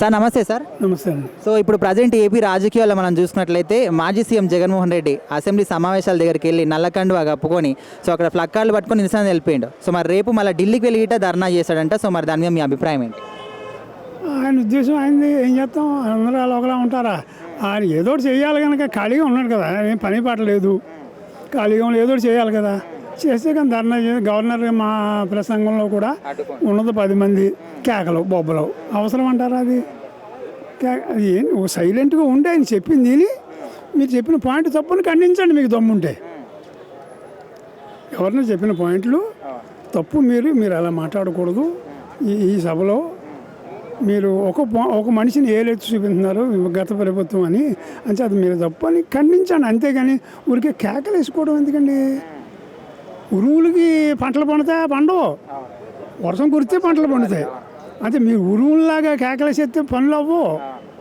Sir నమస్తే sir. నమస్తే అండి. సో ఇప్పుడు ప్రజెంట్ ఏపీ రాజకీయాల్లో మనం చూసుకున్నట్లయితే మాజీ సీఎం జగన్మోహన్ రెడ్డి అసెంబ్లీ సమావేశాల దగ్గరికి వెళ్ళి నల్లకండువా కప్పుకొని సో అక్కడ ఫ్లగ్ కార్డులు పట్టుకొని నిరసన తెలిపిండు. సో మరి రేపు మళ్ళీ ఢిల్లీకి వెళ్ళి గిట్ట ధర్నా చేశాడంట. సో మరి దాని మీద మీ అభిప్రాయం ఏంటి? ఆయన ఉద్దేశం ఆయనది ఏం చేస్తాం? అందరూ అలా ఒకలా ఉంటారా? ఆయన ఏదో చేయాలి కనుక ఖాళీగా ఉన్నాడు కదా. ఏం పని పాట లేదు. ఖాళీగా ఏదో చేయాలి కదా. చేస్తే కానీ ధర్నా చేసి గవర్నర్ మా ప్రసంగంలో కూడా ఉన్నది పది మంది కేకలు బొబ్బలు. అవసరం అంటారా అది? అది సైలెంట్గా ఉండి ఆయన చెప్పింది మీరు చెప్పిన పాయింట్ తప్పుని ఖండించండి మీకు దమ్ముంటే. గవర్నర్ చెప్పిన పాయింట్లు తప్పు మీరు మీరు అలా మాట్లాడకూడదు. ఈ ఈ సభలో మీరు ఒక ఒక మనిషిని ఏలెత్తి చూపించున్నారు గత ప్రభుత్వం అని. అంటే అది మీరు తప్పు అని ఖండించండి. అంతేగాని ఊరికే కేకలు వేసుకోవడం ఎందుకండి? ఉరువులకి పంటలు పండుతాయి పండవు వర్షం కురిస్తే పంటలు పండుతాయి. అంటే మీరు ఉరువుల్లాగా కేకలేసేస్తే పనులు అవ్వవు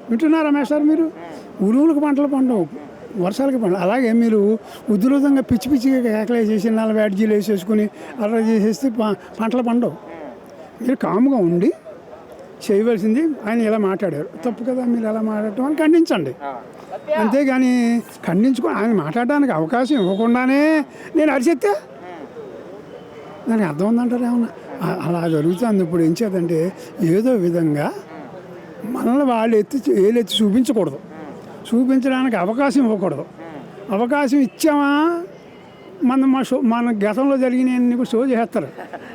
వింటున్నారా మేస్టర్ మీరు? ఉరువులకు పంటలు పండవు వర్షాలకి పండు. అలాగే మీరు ఉధృతంగా పిచ్చి పిచ్చిగా కేకలేసేసి నల్ల బ్యాడ్జీలు వేసేసుకుని అలా చేసేస్తే పంటలు పండవు మీరు కాముగా ఉండి చేయవలసింది ఆయన ఇలా మాట్లాడారు. తప్పు కదా మీరు ఎలా మాట్లాడటం అని ఖండించండి. అంతేగాని ఖండించుకో ఆయన మాట్లాడడానికి అవకాశం ఇవ్వకుండానే నేను అరిచెత్తే దానికి అర్థం ఉందంటారు ఏమన్నా అలా జరుగుతుంది ఇప్పుడు ఏం చేద్దంటే ఏదో విధంగా మనల్ని వాళ్ళు ఎత్తి ఏలు చూపించకూడదు. చూపించడానికి అవకాశం ఇవ్వకూడదు. అవకాశం ఇచ్చామా? మన మా షో మన గతంలో జరిగిన కూడా షో చేస్తారు.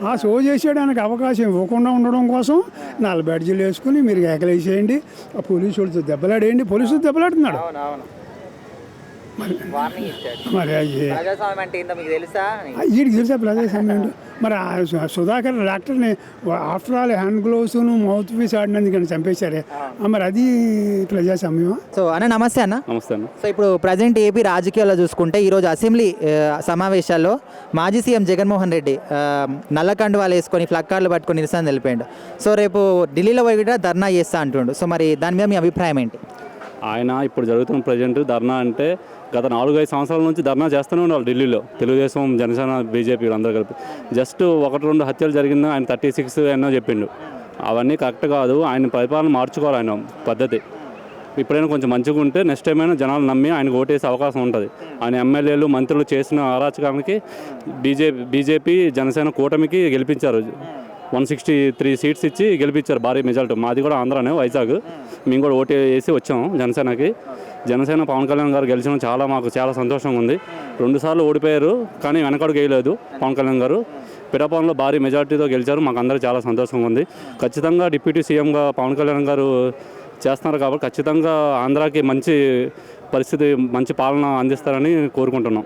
ఆ షో చేసేయడానికి అవకాశం ఇవ్వకుండా ఉండడం కోసం నాలుగు బ్యాడ్జీలు వేసుకుని మీరు ఎకలేసేయండి ఆ పోలీసు వాళ్ళతో దెబ్బలాడేయండి. పోలీసులు దెబ్బలాడుతున్నాడు. మరి ప్రజాస్వామ్యం అంటే ఏందో మీకు తెలుసా? వీడికి తెలుసా ప్రజాస్వామ్యం మరి ఆ సు- సుధాకర్ డాక్టర్ని after all hand gloves mouth piece ఆడినందుకని చంపేశారే. మరి అది ప్రజాస్వామ్యమా? సో అన్న నమస్తే అన్న. నమస్తే అన్న. సో ఇప్పుడు ప్రజెంట్ ఏపీ రాజకీయాల్లో చూసుకుంటే ఈరోజు అసెంబ్లీ సమావేశాల్లో మాజీ సీఎం జగన్మోహన్ రెడ్డి నల్ల కండువాలు వేసుకొని ఫ్లగ్ కార్డులు పట్టుకొని నిరసన తెలిపాడు. సో రేపు ఢిల్లీలో పోయి కూడా ధర్నా చేస్తా అంటుండు. సో మరి దాని మీద మీ అభిప్రాయం ఏంటి? ఆయన ఇప్పుడు జరుగుతున్న ప్రజెంట్ ధర్నా అంటే గత నాలుగైదు సంవత్సరాల నుంచి ధర్నా చేస్తూనే ఉన్నారు ఢిల్లీలో. తెలుగుదేశం జనసేన బీజేపీ అందరూ కలిపి. జస్ట్ ఒకటి రెండు హత్యలు జరిగిందో ఆయన థర్టీ సిక్స్ ఎన్నో చెప్పిండు. అవన్నీ కరెక్ట్ కాదు. ఆయన పరిపాలన మార్చుకోవాలి ఆయన పద్ధతి. ఇప్పుడైనా కొంచెం మంచిగా ఉంటే నెక్స్ట్ టైం అయినా జనాలు నమ్మి ఆయనకు ఓటేసే అవకాశం ఉంటుంది. ఆయన ఎమ్మెల్యేలు మంత్రులు చేసిన అరాచకానికి బీజేపీ బీజేపీ జనసేన కూటమికి గెలిపించారు. వన్ సిక్స్టీ త్రీ సీట్స్ ఇచ్చి గెలిపించారు భారీ మెజార్టీ. మాది కూడా ఆంధ్రానే వైజాగ్. మేము కూడా ఓటు వేసి వచ్చాము జనసేనకి. జనసేన పవన్ కళ్యాణ్ గారు గెలిచిన చాలా మాకు చాలా సంతోషంగా ఉంది. రెండుసార్లు ఓడిపోయారు కానీ వెనకడుగు వేయలేదు పవన్ కళ్యాణ్ గారు. పిఠాపురంలో భారీ మెజార్టీతో గెలిచారు మాకు అందరూ చాలా సంతోషంగా ఉంది. ఖచ్చితంగా డిప్యూటీ సీఎంగా పవన్ కళ్యాణ్ గారు చేస్తున్నారు కాబట్టి ఖచ్చితంగా ఆంధ్రాకి మంచి పరిస్థితి మంచి పాలన అందిస్తారని కోరుకుంటున్నాం.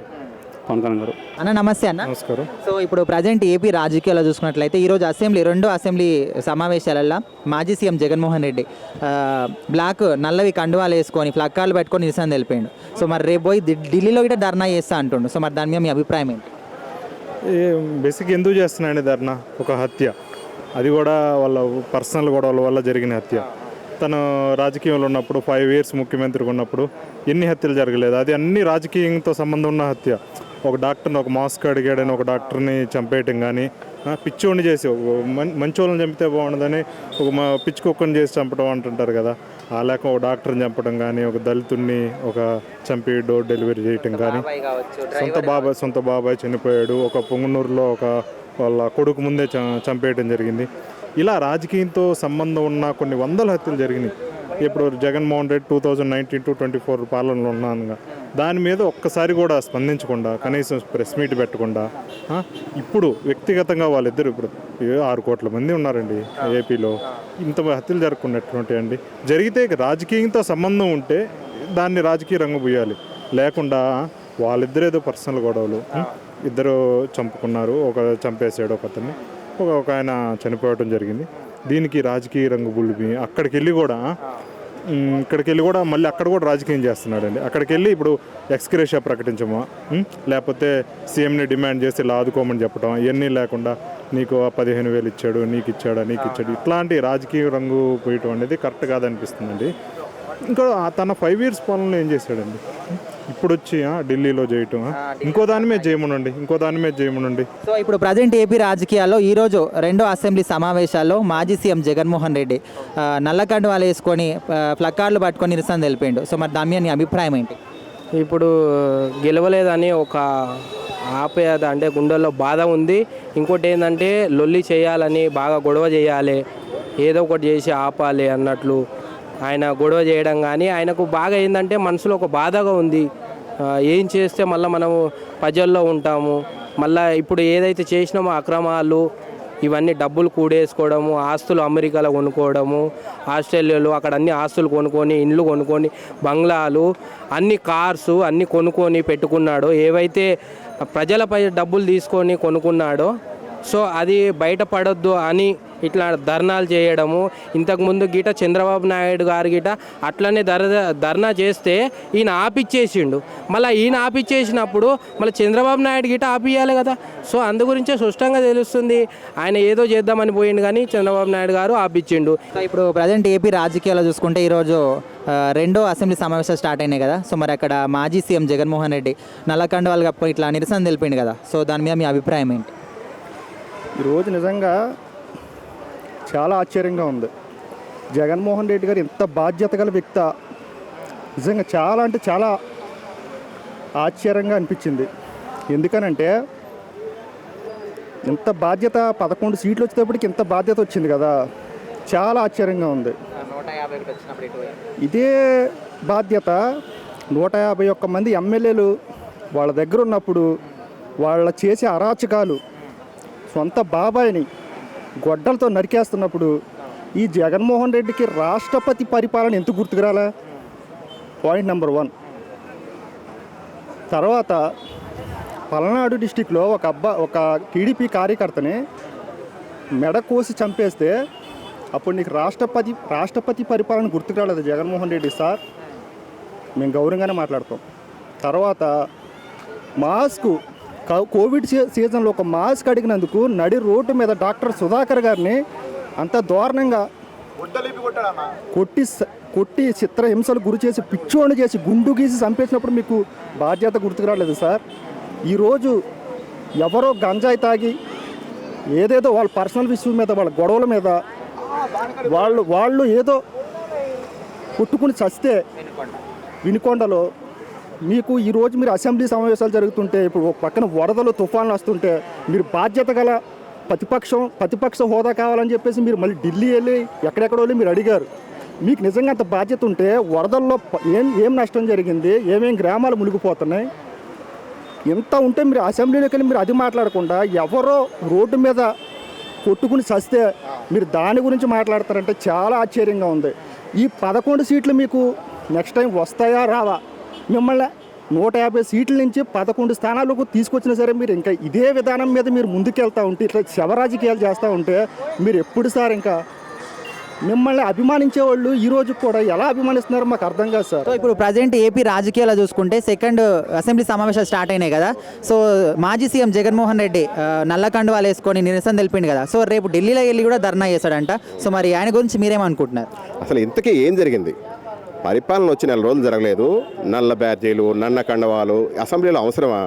పవన్ కళ్యాణ్ గారు. అన్న నమస్తే అన్న. నమస్కారం. సో ఇప్పుడు ప్రజెంట్ ఏపీ రాజకీయాల్లో చూసుకున్నట్లయితే ఈరోజు అసెంబ్లీ రెండో అసెంబ్లీ సమావేశాలలో మాజీ సీఎం జగన్మోహన్ రెడ్డి బ్లాక్ నల్లవి కండువాలు వేసుకొని ఫ్లగ్ కార్డులు పెట్టుకొని నిరసన తెలిపాడు. సో మరి రేపు పోయి ఢిల్లీలో కూడా ధర్నా చేస్తా అంటుండు. సో మరి దాని మీద మీ అభిప్రాయం ఏంటి? బేసిక్ ఎందుకు చేస్తున్నాయండి ధర్నా? ఒక హత్య. అది కూడా వాళ్ళ పర్సనల్ గొడవల వల్ల జరిగిన హత్య. తను రాజకీయంలో ఉన్నప్పుడు ఫైవ్ ఇయర్స్ ముఖ్యమంత్రిగా ఉన్నప్పుడు ఎన్ని హత్యలు జరగలేదు. అది అన్ని రాజకీయంతో సంబంధం ఉన్న హత్య. ఒక డాక్టర్ని ఒక మాస్క్ అడిగాడని ఒక డాక్టర్ని చంపేయటం కానీ పిచ్చోడిని చేసి మంచి వాళ్ళని చంపితే బాగుండదని ఒక మా పిచ్చి కుక్కని చేసి చంపడం అంటుంటారు కదా. ఆ లేక ఒక డాక్టర్ని చంపడం కానీ ఒక దళితుడిని ఒక చంపి డోర్ డెలివరీ చేయటం కానీ సొంత బాబాయ్ సొంత బాబాయ్ చనిపోయాడు ఒక పొంగునూరులో ఒక వాళ్ళ కొడుకు ముందే చ- చంపేయడం జరిగింది. ఇలా రాజకీయంతో సంబంధం ఉన్న కొన్ని వందల హత్యలు జరిగినాయి. ఇప్పుడు Jaganmohan Reddy two thousand nineteen to twenty four పాలనలో ఉన్నానుగా. దాని మీద ఒక్కసారి కూడా స్పందించకుండా కనీసం ప్రెస్ మీట్ పెట్టకుండా ఇప్పుడు వ్యక్తిగతంగా వాళ్ళిద్దరు ఇప్పుడు ఆరు కోట్ల మంది ఉన్నారండి ఏపీలో. ఇంత హత్యలు జరగకున్నటువంటి అండి. జరిగితే రాజకీయంతో సంబంధం ఉంటే దాన్ని రాజకీయ రంగు పోయాలి లేకుండా వాళ్ళిద్దరు ఏదో పర్సనల్ గొడవలు ఇద్దరు చంపుకున్నారు ఒక చంపేసాడు ఒక అతన్ని ఒక ఒక ఆయన చనిపోవడం జరిగింది. దీనికి రాజకీయ రంగు బుల్లి అక్కడికి వెళ్ళి కూడా ఇక్కడికి వెళ్ళి కూడా మళ్ళీ అక్కడ కూడా రాజకీయం చేస్తున్నాడండి. అక్కడికి వెళ్ళి ఇప్పుడు ఎక్స్క్రేషియా ప్రకటించమా లేకపోతే సీఎంని డిమాండ్ చేసి ఇలా ఆదుకోమని చెప్పడం ఇవన్నీ లేకుండా నీకు ఆ పదిహేను వేలు ఇచ్చాడు నీకు ఇచ్చాడా నీకు ఇచ్చాడు. ఇట్లాంటి రాజకీయ రంగు పోయటం అనేది కరెక్ట్ కాదనిపిస్తుందండి. ఇంకా తన ఫైవ్ ఇయర్స్ పాలనలో ఏం చేశాడండి? ఇప్పుడు వచ్చి ఆ, ఢిల్లీలో. చేయటం. ఇంకో దాని మీద చేయమనండి ఇంకో దాని మీద చేయమనండి సో ఇప్పుడు ప్రజెంట్ ఏపీ రాజకీయాల్లో ఈరోజు రెండో అసెంబ్లీ సమావేశాల్లో మాజీ సీఎం జగన్మోహన్ రెడ్డి ఆ, నల్ల కండువాలు వేసుకొని ప్లకార్డులు పట్టుకొని నిరసన తెలిపిండు. సో మరి దాని మీద నీ అభిప్రాయం ఏంటి? ఇప్పుడు గెలవలేదని ఒక ఆపేద అంటే గుండెల్లో బాధ ఉంది. ఇంకోటి ఏంటంటే లొల్లి చేయాలని బాగా గొడవ చేయాలి. ఏదో ఒకటి చేసి ఆపాలి అన్నట్లు. ఆయన గొడవ చేయడం కానీ ఆయనకు బాగా ఏంటంటే మనసులో ఒక బాధగా ఉంది. ఏం చేస్తే మళ్ళీ మనము ప్రజల్లో ఉంటాము. మళ్ళీ ఇప్పుడు ఏదైతే చేసినామో అక్రమాలు ఇవన్నీ డబ్బులు కూడేసుకోవడము ఆస్తులు అమెరికాలో కొనుక్కోవడము ఆస్ట్రేలియాలో అక్కడ అన్ని ఆస్తులు కొనుక్కొని ఇండ్లు కొనుక్కొని బంగ్లాలు అన్ని కార్సు అన్ని కొనుక్కొని పెట్టుకున్నాడో. ఏవైతే ప్రజలపై డబ్బులు తీసుకొని కొనుక్కున్నాడో సో అది బయటపడొద్దు అని ఇట్లా ధర్నాలు చేయడము. ఇంతకుముందు గిట చంద్రబాబు నాయుడు గారు గిట అట్లనే ధర ధర్నా చేస్తే ఈయన ఆపిచ్చేసిండు. మళ్ళీ ఈయన ఆపిచ్చేసినప్పుడు మళ్ళీ చంద్రబాబు నాయుడు గిట ఆపియాలి కదా. సో అందు గురించే స్పష్టంగా తెలుస్తుంది. ఆయన ఏదో చేద్దామని పోయిండు కానీ చంద్రబాబు నాయుడు గారు ఆపిచ్చిండు. ఇప్పుడు ప్రజెంట్ ఏపీ రాజకీయాలు చూసుకుంటే ఈరోజు రెండో అసెంబ్లీ సమావేశాలు స్టార్ట్ అయినాయి కదా. సో మరి అక్కడ మాజీ సీఎం జగన్మోహన్ రెడ్డి నల్లకండ వాళ్ళు ఇట్లా నిరసన తెలిపిండు కదా. సో దాని మీద మీ అభిప్రాయం ఏంటి? ఈరోజు నిజంగా చాలా ఆశ్చర్యంగా ఉంది. జగన్మోహన్ రెడ్డి గారు ఇంత బాధ్యత గల వ్యక్త. నిజంగా చాలా అంటే చాలా ఆశ్చర్యంగా అనిపించింది. ఎందుకనంటే ఇంత బాధ్యత పదకొండు సీట్లు వచ్చేటప్పటికి ఇంత బాధ్యత వచ్చింది కదా. చాలా ఆశ్చర్యంగా ఉంది. ఇదే బాధ్యత నూట యాభై ఒక్క మంది ఎమ్మెల్యేలు వాళ్ళ దగ్గర ఉన్నప్పుడు వాళ్ళ చేసే అరాచకాలు సొంత బాబాయిని గొడ్డలతో నరికేస్తున్నప్పుడు ఈ జగన్మోహన్ రెడ్డికి రాష్ట్రపతి పరిపాలన ఎందుకు గుర్తుకురాలా? పాయింట్ నెంబర్ వన్ తర్వాత పలనాడు డిస్టిక్లో ఒక అబ్బా ఒక టీడీపీ కార్యకర్తని మెడ కోసి చంపేస్తే అప్పుడు నీకు రాష్ట్రపతి రాష్ట్రపతి పరిపాలన గుర్తుకు రాలేదు జగన్మోహన్ రెడ్డి సార్. మేము గౌరవంగానే మాట్లాడతాం. తర్వాత మాస్కు కోవిడ్ సీజన్లో ఒక మాస్క్ అడిగినందుకు నడి రోడ్డు మీద డాక్టర్ సుధాకర్ గారిని అంత దారుణంగా కొట్టి కొట్టి చిత్ర హింసలు గురి చేసి పిచ్చోని చేసి గుండు గీసి చంపేసినప్పుడు మీకు బాధ్యత గుర్తుకు రాలేదు సార్? ఈరోజు ఎవరో గంజాయి తాగి ఏదేదో వాళ్ళ పర్సనల్ విషయం మీద వాళ్ళ గొడవల మీద వాళ్ళు వాళ్ళు ఏదో కొట్టుకుని చస్తే వినుకొండలో మీకు ఈరోజు మీరు అసెంబ్లీ సమావేశాలు జరుగుతుంటే ఇప్పుడు ఒక పక్కన వరదలు తుఫాన్లు వస్తుంటే మీరు బాధ్యత గల ప్రతిపక్షం ప్రతిపక్ష హోదా కావాలని చెప్పేసి మీరు మళ్ళీ ఢిల్లీ వెళ్ళి ఎక్కడెక్కడ వెళ్ళి మీరు అడిగారు. మీకు నిజంగా అంత బాధ్యత ఉంటే వరదల్లో ఏం ఏం నష్టం జరిగింది? ఏమేం గ్రామాలు మునిగిపోతున్నాయి? ఎంత ఉంటే మీరు అసెంబ్లీలోకి వెళ్ళి మీరు అది మాట్లాడకుండా ఎవరో రోడ్డు మీద కొట్టుకుని చస్తే మీరు దాని గురించి మాట్లాడతారంటే చాలా ఆశ్చర్యంగా ఉంది. ఈ పదకొండు సీట్లు మీకు నెక్స్ట్ టైం వస్తాయా రావా? మిమ్మల్ని నూట యాభై సీట్ల నుంచి పదకొండు స్థానాలకు తీసుకొచ్చినా సరే మీరు ఇంకా ఇదే విధానం మీద మీరు ముందుకెళ్తా ఉంటే ఇట్లా శవరాజకీయాలు చేస్తూ ఉంటే మీరు ఎప్పుడు సార్ ఇంకా మిమ్మల్ని అభిమానించే వాళ్ళు ఈ రోజు కూడా ఎలా అభిమానిస్తున్నారో మాకు అర్థం కాదు సార్. సో ఇప్పుడు ప్రజెంట్ ఏపీ రాజకీయాల్లో చూసుకుంటే సెకండ్ అసెంబ్లీ సమావేశాలు స్టార్ట్ అయినాయి కదా. సో మాజీ సీఎం జగన్మోహన్ రెడ్డి ఆ, నల్ల కండువాలు వేసుకొని నిరసన తెలిపిండు కదా. సో రేపు ఢిల్లీలో వెళ్ళి కూడా ధర్నా చేశాడంట సో మరి ఆయన గురించి మీరేమనుకుంటున్నారు? అసలు ఇంతకీ ఏం జరిగింది? పరిపాలన వచ్చి నెల రోజులు జరగలేదు. నల్ల బ్యార్జీలు నన్న కండవాలు అసెంబ్లీలో అవసరమా?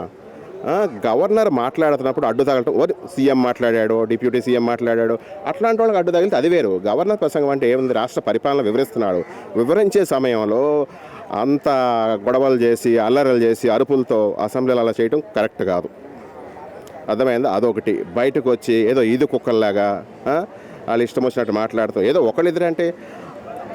గవర్నర్ మాట్లాడుతున్నప్పుడు అడ్డు తగలటం ఓ సీఎం మాట్లాడాడు డిప్యూటీ సీఎం మాట్లాడాడు అట్లాంటి వాళ్ళకి అడ్డు తగిలితే అది వేరు. గవర్నర్ ప్రసంగం అంటే ఏముంది? రాష్ట్ర పరిపాలన వివరిస్తున్నాడు. వివరించే సమయంలో అంత గొడవలు చేసి అల్లరలు చేసి అరుపులతో అసెంబ్లీలో అలా చేయడం కరెక్ట్ కాదు. అర్థమైందా? అదొకటి. బయటకు వచ్చి ఏదో ఈదు కుక్కల్లాగా వాళ్ళు ఇష్టం వచ్చినట్టు మాట్లాడుతూ ఏదో ఒకళ్ళిద్దరంటే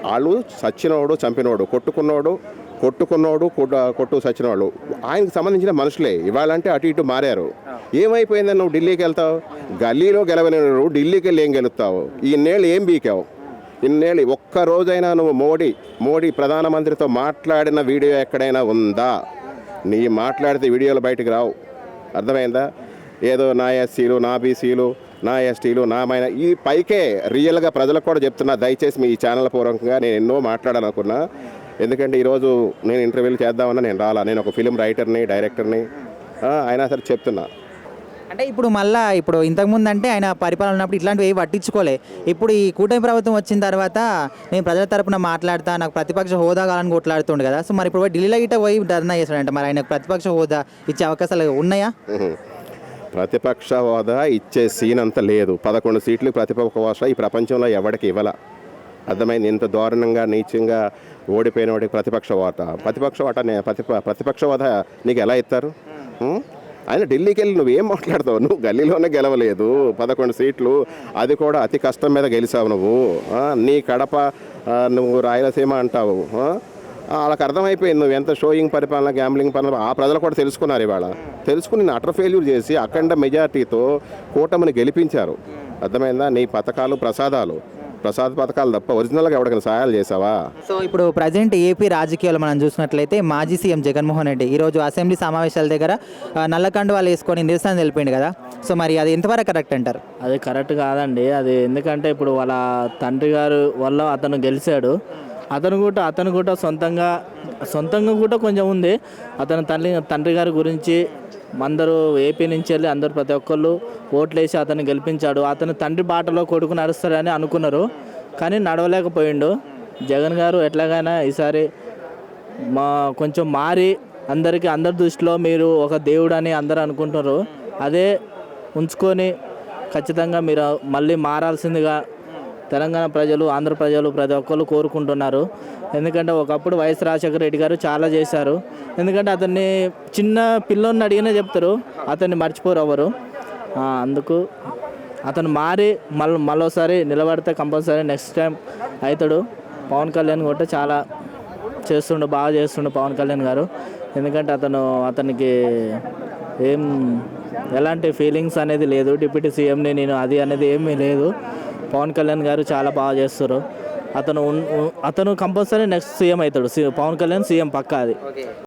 వాళ్ళు సచ్చినోడు చంపినోడు కొట్టుకున్నోడు కొట్టుకున్నోడు కొట్టు కొట్టు సచ్చినోడు ఆయనకు సంబంధించిన మనుషులే. ఇవాళంటే అటు ఇటు మారారు. ఏమైపోయిందని నువ్వు ఢిల్లీకి వెళ్తావు? గల్లీలో గెలవలేని నువ్వు ఢిల్లీకి వెళ్ళి ఏం గెలుస్తావు? ఇన్నేళ్ళు ఏం బీకావు? ఇన్నేళ్ళు ఒక్క రోజైనా నువ్వు మోడీ మోడీ ప్రధానమంత్రితో మాట్లాడిన వీడియో ఎక్కడైనా ఉందా? నీ మాట్లాడితే వీడియోలు బయటకు రావు. అర్థమైందా? ఏదో నా ఎస్సీలు నా బీసీలు నా ఎస్టీలు నా మైన ఈ పైకే రియల్గా ప్రజలకు కూడా చెప్తున్నా దయచేసి మీ ఛానల్ పూర్వకంగా నేను ఎన్నో మాట్లాడాలనుకున్నా. ఎందుకంటే ఈరోజు నేను ఇంటర్వ్యూలు చేద్దామన్నా నేను రాలా. నేను ఒక ఫిలిం రైటర్ని డైరెక్టర్ని అయినా సరే చెప్తున్నా. అంటే ఇప్పుడు మళ్ళా ఇప్పుడు ఇంతకుముందు అంటే ఆయన పరిపాలన ఉన్నప్పుడు ఇట్లాంటివి ఏవి పట్టించుకోలే. ఇప్పుడు ఈ కూటమి ప్రభుత్వం వచ్చిన తర్వాత నేను ప్రజల తరపున మాట్లాడతా నాకు ప్రతిపక్ష హోదా కావాలని కొట్లాడుతుండు కదా. సో మరి ఇప్పుడు ఢిల్లీలో గిట్ట పోయి ధర్నా చేస్తాడంట మరి ఆయనకు ప్రతిపక్ష హోదా ఇచ్చే అవకాశాలు ఉన్నాయా. ప్రతిపక్ష హోదా ఇచ్చే సీన్ అంత లేదు. పదకొండు సీట్లు ప్రతిపక్ష హోదా ఈ ప్రపంచంలో ఎవరికి ఇవ్వాల. అర్థమైంది? ఇంత దారుణంగా నీచంగా ఓడిపోయిన వాడికి ప్రతిపక్ష హోదా ప్రతిపక్ష నే- ప్రతిప ప్రతిపక్ష హోదా నీకు ఎలా ఇస్తారు? ఆయన ఢిల్లీకి వెళ్ళి నువ్వేం మాట్లాడతావు? నువ్వు గల్లీలోనే గెలవలేదు. పదకొండు సీట్లు అది కూడా అతి కష్టం మీద గెలిచావు నువ్వు. నీ కడప నువ్వు రాయలసీమ అంటావు? వాళ్ళకి అర్థమైపోయింది నువ్వు ఎంత షోయింగ్ పరిపాలన గ్యాంబ్లింగ్ పరిపాలన ఆ ప్రజలు కూడా తెలుసుకున్నారు ఇవాళ. తెలుసుకుని నేను అటర్ ఫెయిల్యూర్ చేసి అఖండ మెజార్టీతో కూటమిని గెలిపించారు. అర్థమైందా? నీ పథకాలు ప్రసాదాలు. ప్రసాద పథకాలు తప్ప ఒరిజినల్గా ఎవరికైనా సహాయాలు చేసావా సో ఇప్పుడు ప్రజెంట్ ఏపీ రాజకీయాలు మనం చూసినట్లయితే మాజీ సీఎం జగన్మోహన్ రెడ్డి ఈరోజు అసెంబ్లీ సమావేశాల దగ్గర నల్లకండు వాళ్ళు వేసుకొని నిరసన తెలిపిండు కదా. సో మరి అది ఎంతవరకు కరెక్ట్ అంటారు? అది కరెక్ట్ కాదండి. అది ఎందుకంటే ఇప్పుడు వాళ్ళ తండ్రి గారు వల్ల అతను గెలిచాడు. అతను కూడా అతను కూడా సొంతంగా సొంతంగా కూడా కొంచెం ఉంది. అతని తల్లి తండ్రి గారి గురించి అందరూ ఏపీ నుంచి వెళ్ళి అందరూ ప్రతి ఒక్కళ్ళు ఓట్లేసి అతన్ని గెలిపించాడు. అతని తండ్రి బాటలో కొడుకు నడుస్తాడని అనుకున్నారు. కానీ నడవలేకపోయిండు. జగన్ గారు ఎట్లాగైనా ఈసారి మా కొంచెం మారి అందరికీ అందరి దృష్టిలో మీరు ఒక దేవుడు అని అందరూ అనుకుంటున్నారు. అదే ఉంచుకొని ఖచ్చితంగా మీరు మళ్ళీ మారాల్సిందిగా తెలంగాణ ప్రజలు ఆంధ్ర ప్రజలు ప్రతి ఒక్కరు కోరుకుంటున్నారు. ఎందుకంటే ఒకప్పుడు వైఎస్ రాజశేఖర రెడ్డి గారు చాలా చేశారు. ఎందుకంటే అతన్ని చిన్న పిల్లోని అడిగినా చెప్తారు అతన్ని మర్చిపోరు ఎవరు. అందుకు అతను మారి మళ్ళీ మళ్ళోసారి నిలబడితే కంపల్సరీ నెక్స్ట్ టైం అవుతాడు. పవన్ కళ్యాణ్ కూడా చాలా చేస్తుండు బాగా చేస్తుండు పవన్ కళ్యాణ్ గారు. ఎందుకంటే అతను అతనికి ఏం ఎలాంటి ఫీలింగ్స్ అనేది లేదు. డిప్యూటీ సీఎంని నేను అది అనేది ఏమీ లేదు. పవన్ కళ్యాణ్ గారు చాలా బాగా చేస్తారు. అతను అతను కంపల్సరీ నెక్స్ట్ సీఎం అవుతాడు. పవన్ కళ్యాణ్ సీఎం పక్కా అది.